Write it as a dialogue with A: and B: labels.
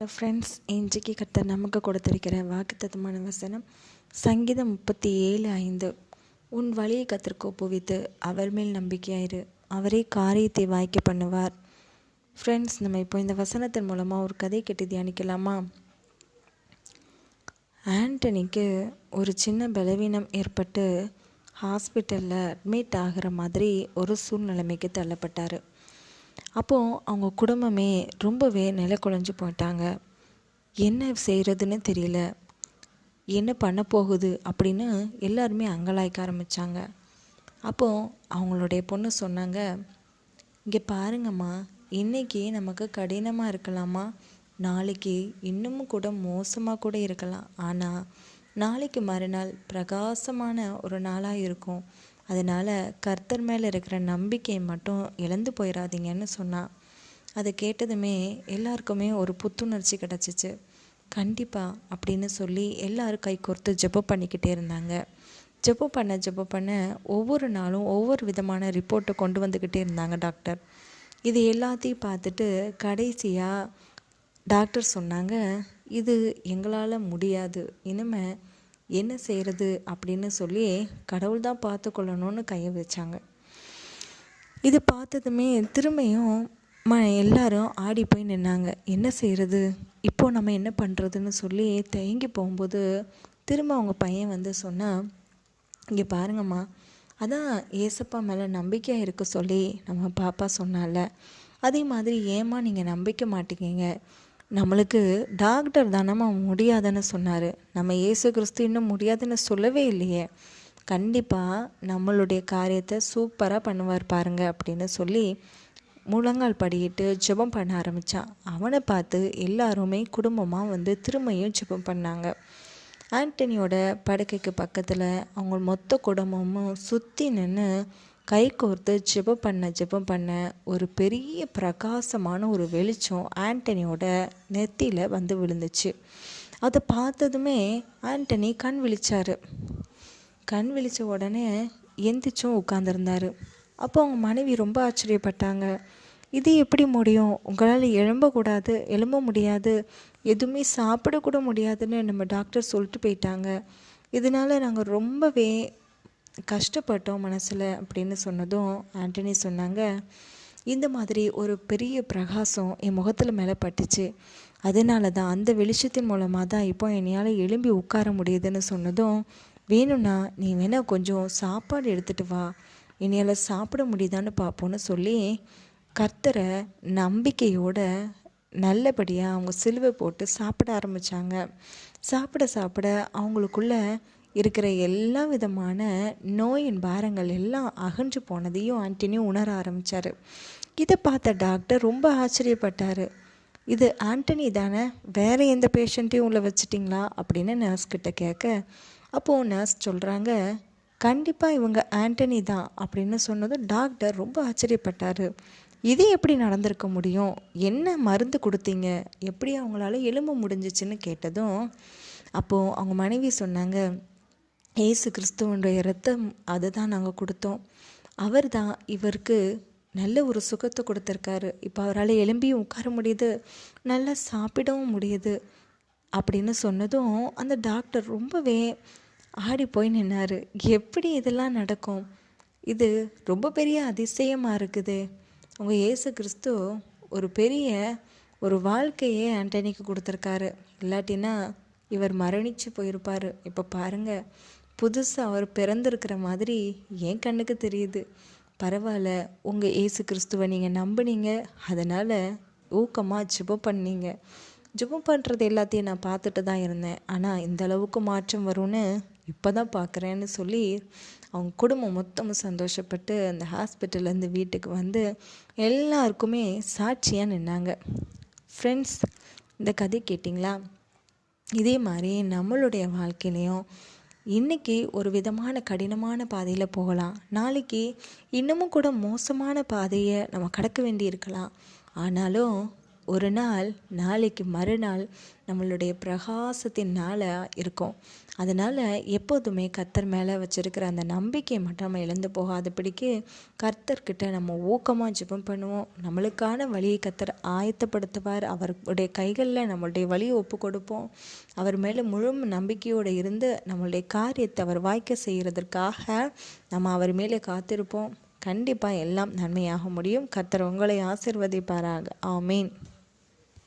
A: Friends இன்றைக்கு கத்த நமக்கு கொடுத்திருக்கிற வாக்குத்தத்தமான வசனம் சங்கீதம் முப்பத்தி ஏழு ஐந்து. உன் வழியை கத்திற்கு ஒப்புவித்து அவர் மேல் நம்பிக்கையாயிரு அவரே காரியத்தை வாய்க்க பண்ணுவார். ஃப்ரெண்ட்ஸ் நம்ம இப்போ இந்த வசனத்தின் மூலமாக ஒரு கதை கேட்டு தியானிக்கலாமா? ஆண்டனிக்கு ஒரு சின்ன பலவீனம் ஏற்பட்டு ஹாஸ்பிட்டலில் அட்மிட் ஆகிற மாதிரி ஒரு சூழ்நிலைமைக்கு தள்ளப்பட்டார். அப்போது அவங்க குடும்பமே ரொம்பவே நில குழஞ்சு போயிட்டாங்க. என்ன செய்கிறதுன்னு தெரியல. என்ன பண்ண போகுது அப்படின்னு எல்லாருமே அங்கலாய்க்க ஆரம்பித்தாங்க அப்போது அவங்களுடைய பொண்ணு சொன்னாங்க இங்கே பாருங்கம்மா இன்றைக்கி நமக்கு கடினமாக இருக்கலாமா? நாளைக்கு இன்னமும் கூட மோசமாக கூட இருக்கலாம். ஆனால் நாளைக்கு மறுநாள் பிரகாசமான ஒரு நாளாக இருக்கும். அதனால் கர்த்தர் மேலே இருக்கிற நம்பிக்கையை மட்டும் இழந்து போயிடாதீங்கன்னு சொன்னான் அதை கேட்டதுமே எல்லாருக்குமே ஒரு புத்துணர்ச்சி கிடச்சிச்சு. கண்டிப்பாக அப்படின்னு சொல்லி எல்லாரும் கை கோர்த்து ஜெபம் பண்ணிக்கிட்டே இருந்தாங்க. ஜெபம் பண்ண ஜெபம் பண்ண ஒவ்வொரு நாளும் ஒவ்வொரு விதமான ரிப்போர்ட்டை கொண்டு வந்துக்கிட்டே இருந்தாங்க டாக்டர். இது எல்லாத்தையும் பார்த்துட்டு கடைசியாக டாக்டர் சொன்னாங்க இது எங்களால் முடியாது. இனிமேல் என்ன செய்கிறது அப்படின்னு சொல்லி கடவுள் தான் பார்த்து கொள்ளணும்னு கையை வச்சாங்க. இது பார்த்ததுமே திரும்பியும் ம எல்லாரும் ஆடி போய் நின்னாங்க. என்ன செய்கிறது இப்போ நம்ம என்ன பண்ணுறதுன்னு சொல்லி தயங்கி போகும்போது திரும்ப அவங்க பையன் வந்து சொன்னால் இங்கே பாருங்கம்மா அதான் ஏசப்பா மேலே நம்பிக்கையாக இருக்க சொல்லி நம்ம பாப்பா சொன்னால. அதே மாதிரி ஏமா நீங்கள் நம்பிக்க மாட்டேங்கிங்க நம்மளுக்கு டாக்டர் தானம்மா முடியாதுன்னு சொன்னார். நம்ம இயேசு கிறிஸ்து இன்னும் முடியாதுன்னு சொல்லவே இல்லையே. கண்டிப்பாக நம்மளுடைய காரியத்தை சூப்பராக பண்ணுவார் பாருங்க அப்படின்னு சொல்லி முழங்கால் படியிட்டு ஜெபம் பண்ண ஆரம்பித்தான் அவனை பார்த்து எல்லாருமே குடும்பமாக வந்து திரும்பியும் ஜெபம் பண்ணாங்க. ஆண்டனியோட படுக்கைக்கு பக்கத்தில் அவங்க மொத்த குடும்பமும் சுற்றி நின்று கை கோர்த்து ஜெபம் பண்ண ஜெபம் பண்ண ஒரு பெரிய பிரகாசமான ஒரு வெளிச்சம் ஆண்டனியோட நெத்தியில் வந்து விழுந்துச்சு. அதை பார்த்ததுமே ஆண்டனி கண் விழிச்சாரு. கண் விழித்த உடனே எந்திரிச்சும் உட்காந்துருந்தாரு அப்போ அவங்க மனைவி ரொம்ப ஆச்சரியப்பட்டாங்க. இது எப்படி முடியும்? உங்களால் எழும்பக்கூடாது எழும்ப முடியாது. எதுவுமே சாப்பிடக்கூட முடியாதுன்னு நம்ம டாக்டர் சொல்லிட்டு போயிட்டாங்க. இதனால் நாங்கள் ரொம்பவே கஷ்டப்பட்டோம் மனசில் அப்படின்னு சொன்னதும் ஆண்டனி சொன்னாங்க. இந்த மாதிரி ஒரு பெரிய பிரகாசம் என் முகத்தில் மேலே பட்டுச்சு. அதனால தான் அந்த வெளிச்சத்தின் மூலமாக தான் இப்போ என்னையால் எழும்பி உட்கார முடியுதுன்னு சொன்னதும் வேணும்னா நீ வேணால் கொஞ்சம் சாப்பாடு எடுத்துகிட்டு வா. என்னையால் சாப்பிட முடியுதான்னு பார்ப்போன்னு சொல்லி கர்த்தரை நம்பிக்கையோட நல்லபடியாக அவங்க சிலுவை போட்டு சாப்பிட ஆரம்பித்தாங்க சாப்பிட சாப்பிட அவங்களுக்குள்ள இருக்கிற எல்லா விதமான நோயின் பாரங்கள் எல்லாம் அகன்று போனதையும் ஆண்டனியும் உணர ஆரம்பித்தார் இதை பார்த்த டாக்டர் ரொம்ப ஆச்சரியப்பட்டார். இது ஆண்டனி தானே வேறு எந்த பேஷண்ட்டையும் உள்ள வச்சிட்டிங்களா? அப்படின்னு நர்ஸ் கிட்ட கேட்க அப்போது நர்ஸ் சொல்கிறாங்க கண்டிப்பாக இவங்க ஆண்டனி தான் அப்படின்னு சொன்னதும் டாக்டர் ரொம்ப ஆச்சரியப்பட்டார். இது எப்படி நடந்திருக்க முடியும்? என்ன மருந்து கொடுத்தீங்க? எப்படி அவங்களால எலும்பு முடிஞ்சிச்சுன்னு கேட்டதும் அப்போது அவங்க மனைவி சொன்னாங்க ஏசு கிறிஸ்துவனுடைய ரத்தம் அதை தான் நாங்கள் கொடுத்தோம். அவர் தான் இவருக்கு நல்ல ஒரு சுகத்தை கொடுத்துருக்காரு. இப்போ அவரால் எலும்பியும் உட்கார முடியுது நல்லா சாப்பிடவும் முடியுது அப்படின்னு சொன்னதும் அந்த டாக்டர் ரொம்பவே ஆடி போய் நின்னார். எப்படி இதெல்லாம் நடக்கும்? இது ரொம்ப பெரிய அதிசயமாக இருக்குது. உங்கள் இயேசு கிறிஸ்து ஒரு பெரிய ஒரு வாழ்க்கையே ஆண்டனிக்கு கொடுத்துருக்காரு. இல்லாட்டினா இவர் மரணித்து போயிருப்பார். இப்போ பாருங்கள் புதுசாக அவர் பிறந்திருக்கிற மாதிரி என் கண்ணுக்கு தெரியுது. பரவாயில்ல உங்கள் ஏசு கிறிஸ்துவை நீங்கள் நம்புனீங்க. அதனால் ஊக்கமாக ஜெபம் பண்ணீங்க. ஜெபம் பண்ணுறது எல்லாத்தையும் நான் பார்த்துட்டு தான் இருந்தேன். ஆனால் இந்த அளவுக்கு மாற்றம் வரும்னு இப்போ தான் பார்க்குறேன்னு சொல்லி அவங்க குடும்பம் மொத்தமும் சந்தோஷப்பட்டு அந்த ஹாஸ்பிட்டல்லேருந்து வீட்டுக்கு வந்து எல்லாருக்குமே சாட்சியாக நின்னாங்க. ஃப்ரெண்ட்ஸ் இந்த கதை கேட்டிங்களா? இதே மாதிரி நம்மளுடைய வாழ்க்கையிலையும் இன்றைக்கி ஒரு விதமான கடினமான பாதையில் போகலாம். நாளைக்கு இன்னமும் கூட மோசமான பாதையை நம்ம கடக்க வேண்டி இருக்கலாம் ஆனாலும் ஒரு நாள் நாளைக்கு மறுநாள் நம்மளுடைய பிரகாசத்தின் நாளாக இருக்கும். அதனால் எப்போதுமே கர்த்தர் மேலே வச்சுருக்கிற அந்த நம்பிக்கையை மட்டும் நம்ம இழந்து போகாதபடிக்கு கர்த்தர்கிட்ட நம்ம ஊக்கமாக ஜெபம் பண்ணுவோம். நம்மளுக்கான வழியை கர்த்தர் ஆயத்தப்படுத்துவார். அவருடைய கைகளில் நம்மளுடைய வழியை ஒப்பு கொடுப்போம். அவர் மேலே முழு நம்பிக்கையோடு இருந்து நம்மளுடைய காரியத்தை அவர் வாய்க்க செய்கிறதற்காக நம்ம அவர் மேலே காத்திருப்போம். கண்டிப்பாக எல்லாம் நன்மையாக முடியும். கர்த்தர் உங்களை ஆசிர்வதிப்பாராக. ஆமீன்.